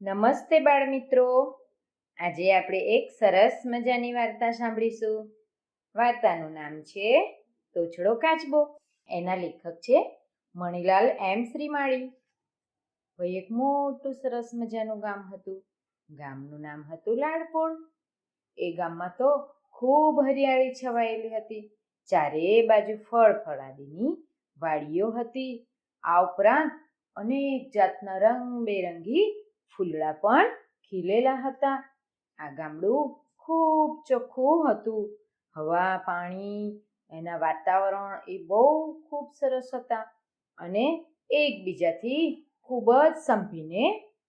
નમસ્તે બાળમિત્રો. આજે આપણે એક સરસ મજાની વાર્તા સાંભળીશું. વાર્તાનું નામ છે તોછડો કાચબો. એના લેખક છે મણિલાલ એમ શ્રીમાળી. ભાઈ એક મોટું સરસ મજાનું ગામ હતું. ગામનું નામ હતું લાડપોળ એ ગામમાં તો ખૂબ હરિયાળી છવાયેલી હતી. ચારે બાજુ ફળ ફળાદીની વાડીઓ હતી. આ ઉપરાંત અનેક જાતના રંગબેરંગી ફૂલડા પણ ખીલેલા હતા. આ ગામડું ખૂબ ચોખ્ખું હતું. હવા, પાણી, એના વાતાવરણ એ બહુ ખૂબ સરસ હતા અને એકબીજાથી ખૂબ જ સંપીને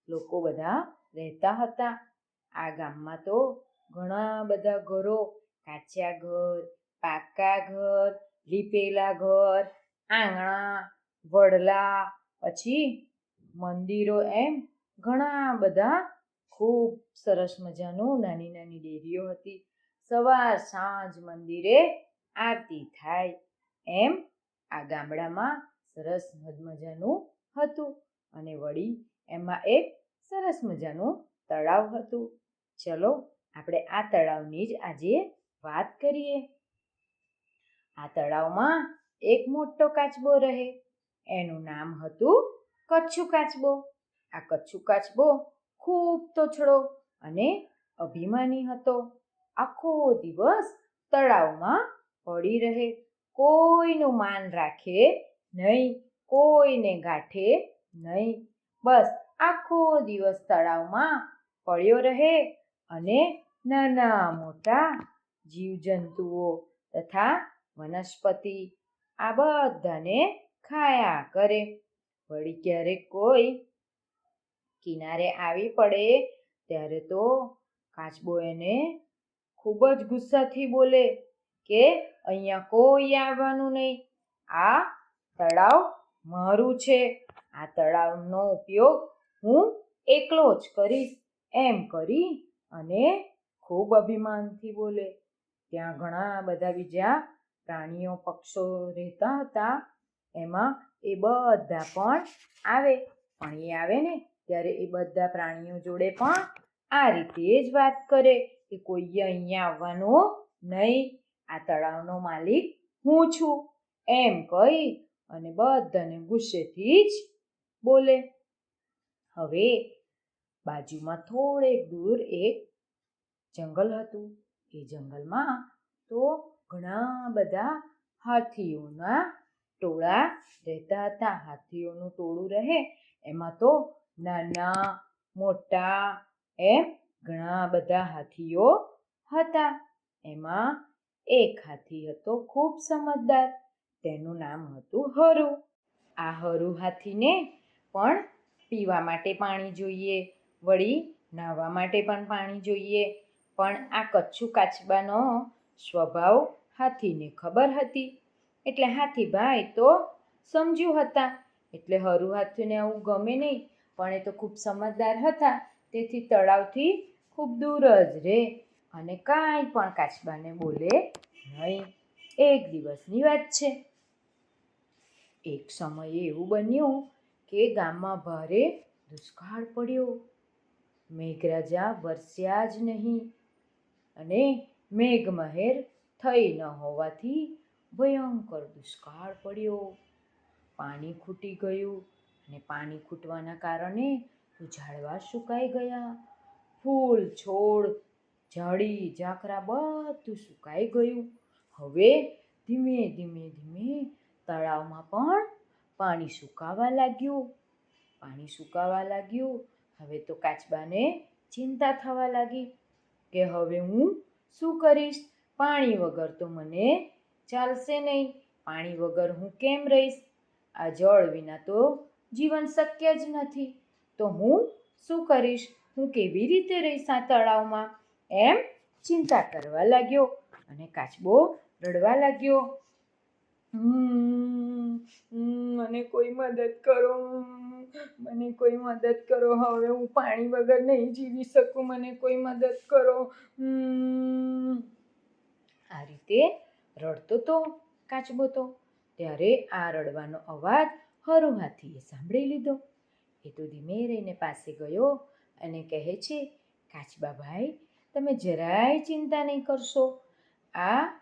લોકો બધા રહેતા હતા. આ ગામમાં તો ઘણા બધા ઘરો કાચા ઘર, પાકા ઘર, લીપેલા ઘર, આંગણા, વડલા, પછી મંદિરો એમ ઘણા બધા ખૂબ સરસ મજાનું નાની નાની ડેરીઓ હતી. સવાર સાંજ મંદિરે આરતી થાય એમ આ ગામડામાં સરસ મજાનું હતું અને વળી એમાં એક સરસ મજાનું તળાવ હતું. ચલો આપણે આ તળાવની જ આજે વાત કરીએ. આ તળાવમાં એક મોટો કાચબો રહે. એનું નામ હતું કચ્છુ કાચબો. આ કચ્છુ કાચબો ખૂબ તોછડો અને અભિમાની હતો. આખો દિવસ તળાવમાં પડી રહે. કોઈનું માન રાખે નહીં, કોઈને ગાંઠે નહીં. બસ આખો દિવસ તળાવમાં પડ્યો રહે અને નાના મોટા જીવજંતુઓ તથા વનસ્પતિ આ બધાને ખાયા કરે. વળી ક્યારેક કોઈ કિનારે આવી પડે, ત્યારે તો કાચબો એને ખૂબ જ ગુસ્સાથી બોલે કે અહીંયા કોઈ આવવાનું નહીં. આ તળાવ મારું છે. આ તળાવનો ઉપયોગ હું એકલો જ કરીશ, એમ કરી અને ખૂબ અભિમાનથી બોલે. ત્યાં ઘણા બધા બીજા પ્રાણીઓ પક્ષો રહેતા હતા. એમાં એ બધા પણ આવે. પણ એ આવે ને ત્યારે એ બધા પ્રાણીઓ જોડે પણ આ રીતે જ વાત કરે કે કોઈએ અહીંયા આવવાનું નહીં. આ તળાવનો માલિક હું છું. એમ કહી અને બધાને ગુસ્સેથી જ બોલે. હવે બાજુમાં થોડેક દૂર એક જંગલ હતું. એ જંગલમાં તો ઘણા બધા હાથીઓના ટોળા રહેતા હતા. હાથીઓનું ટોળું રહે એમાં તો નાના, મોટા એમ ઘણા બધા હાથીઓ હતા. એમાં એક હાથી હતો ખૂબ સમજદાર. તેનું નામ હતું હરુ. આ હરુ હાથીને પણ પીવા માટે પાણી જોઈએ, વળી નાહવા માટે પણ પાણી જોઈએ. પણ આ કચ્છુ કાચબાનો સ્વભાવ હાથીને ખબર હતી. એટલે હાથીભાઈ તો સમજ્યું હતા. એટલે હરુ હાથીને આવું ગમે નહીં. પણ એ તો ખૂબ સમજદાર હતા. તેથી તળાવથી ખૂબ દૂર જ રહે અને કાંઈ પણ કાચબાને બોલે નહીં. એક દિવસની વાત છે. એક સમયે એવું બન્યું કે ગામમાં ભારે દુષ્કાળ પડ્યો. મેઘરાજા વરસ્યા જ નહીં. અને મેઘમહેર થઈ ન હોવાથી ભયંકર દુષ્કાળ પડ્યો. પાણી ખૂટી ગયું. અને પાણી ખૂટવાના કારણે ઝાડવા સુકાઈ ગયા. ફૂલ, છોડ ઝાડી ઝાકરા બધું સુકાઈ ગયું. હવે ધીમે ધીમે ધીમે તળાવમાં પણ પાણી સુકાવા લાગ્યું. પાણી સુકાવા લાગ્યું. હવે તો કાચબાને ચિંતા થવા લાગી કે હવે હું શું કરીશ? પાણી વગર તો મને ચાલશે નહીં. પાણી વગર હું કેમ રહીશ? આ જળ વિના તો જીવન શક્ય જ નથી. તો હું શું કરીશ? હું કેવી રીતે રહીશ આ તળાવમાં? એમ ચિંતા કરવા લાગ્યો અને કાચબો રડવા લાગ્યો. મને કોઈ મદદ કરો. મને કોઈ મદદ કરો. હવે હું પાણી વગર નહીં જીવી શકું. મને કોઈ મદદ કરો. આ રીતે રડતો તો કાચબો તો. ત્યારે આ રડવાનો અવાજ હરુ હાથીએ સાંભળી લીધો. એ તો ધીમે રહીને પાસે ગયો અને કહે છે, કાચબાભાઈ, તમે જરાય ચિંતા નહીં કરશો. આ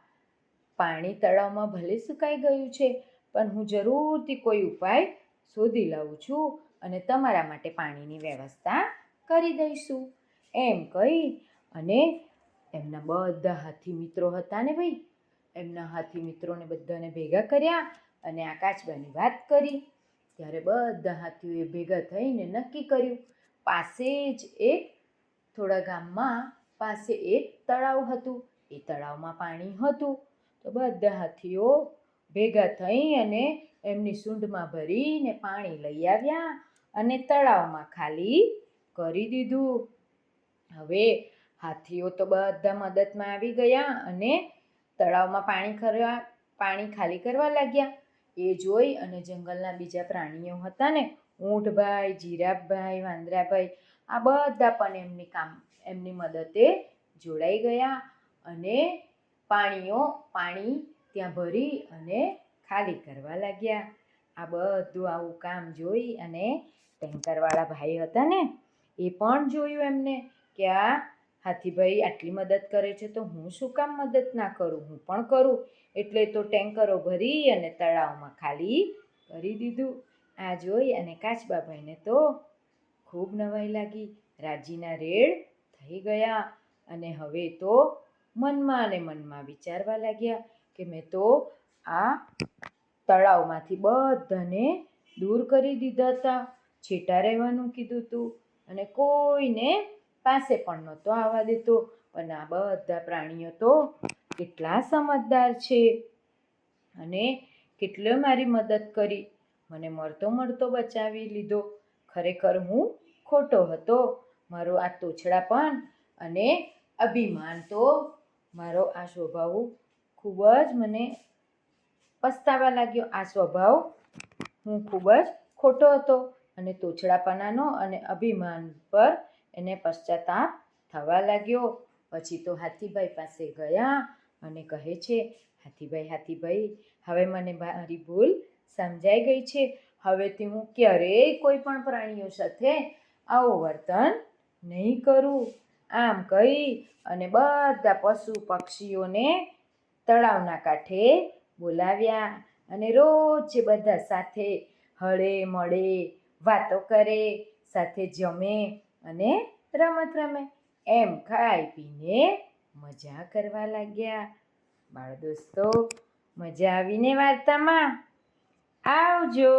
પાણી તળાવમાં ભલે સુકાઈ ગયું છે, પણ હું જરૂરથી કોઈ ઉપાય શોધી લઉં છું અને તમારા માટે પાણીની વ્યવસ્થા કરી દઈશું. એમ કહી અને એમના બધા હાથી મિત્રો હતા ને ભાઈ? એમના હાથી મિત્રોને બધાને ભેગા કર્યા અને આકાશબાની વાત કરી, ત્યારે બધા હાથીઓએ ભેગા થઈને નક્કી કર્યું, પાસે જ એક થોડા ગામમાં પાસે એક તળાવ હતું. એ તળાવમાં પાણી હતું. તો બધા હાથીઓ ભેગા થઈ અને એમની સૂંઢમાં ભરીને પાણી લઈ આવ્યા અને તળાવમાં ખાલી કરી દીધું. હવે હાથીઓ તો બધા મદદમાં આવી ગયા અને તળાવમાં પાણી કરવા પાણી ખાલી કરવા લાગ્યા. એ જોઈ અને જંગલના બીજા પ્રાણીઓ હતા ને, ઊંટભાઈ, જીરાફભાઈ, વાંદરાભાઈ, આ બધા પણ એમની કામ, એમની મદદે જોડાઈ ગયા અને પાણીઓ પાણી ત્યાં ભરી અને ખાલી કરવા લાગ્યા. આ બધું આવું કામ જોઈ અને ટેન્કરવાળા ભાઈ હતા ને, એ પણ જોયું એમને કે આ હાથીભાઈ આટલી મદદ કરે છે તો હું શું કામ મદદ ના કરું? હું પણ કરું. એટલે તો ટેન્કરો ભરી અને તળાવમાં ખાલી કરી દીધું. આ જોઈ અને કાચબાભાઈને તો ખૂબ નવાઈ લાગી. રાજીના રેડ થઈ ગયા અને હવે તો મનમાં અને મનમાં વિચારવા લાગ્યા કે મેં તો આ તળાવમાંથી બધાને દૂર કરી દીધા હતા. છેટા રહેવાનું કીધું હતું અને કોઈને પાસે પણ નહોતો આવવા દેતો. પણ આ બધા પ્રાણીઓ તો કેટલા સમજદાર છે. અને કેટલો મારી મદદ કરી. મને મળતો મળતો બચાવી લીધો. ખરેખર હું ખોટો હતો. મારો આ તોછડાપણ અને અભિમાન તો મારો આ સ્વભાવ ખૂબ જ મને પસ્તાવા લાગ્યો. આ સ્વભાવ હું ખૂબ જ ખોટો હતો. અને તોછડાપણાનો અને અભિમાન પર એને પશ્ચાતાપ થવા લાગ્યો. પછી તો હાથીભાઈ પાસે ગયા અને કહે છે, હાથીભાઈ હાથીભાઈ, હવે મને મારી ભૂલ સમજાઈ ગઈ છે. હવેથી હું ક્યારેય કોઈ પણ પ્રાણીઓ સાથે આવું વર્તન નહીં કરું. આમ કહી અને બધા પશુ પક્ષીઓને તળાવના કાંઠે બોલાવ્યા અને રોજ બધા સાથે હળે મળે, વાતો કરે, સાથે જમે અને રમત રમે. એમ ખાઈ પીને મજા કરવા લાગ્યા. બાળ દોસ્તો, મજા આવીને વાર્તામાં આવજો.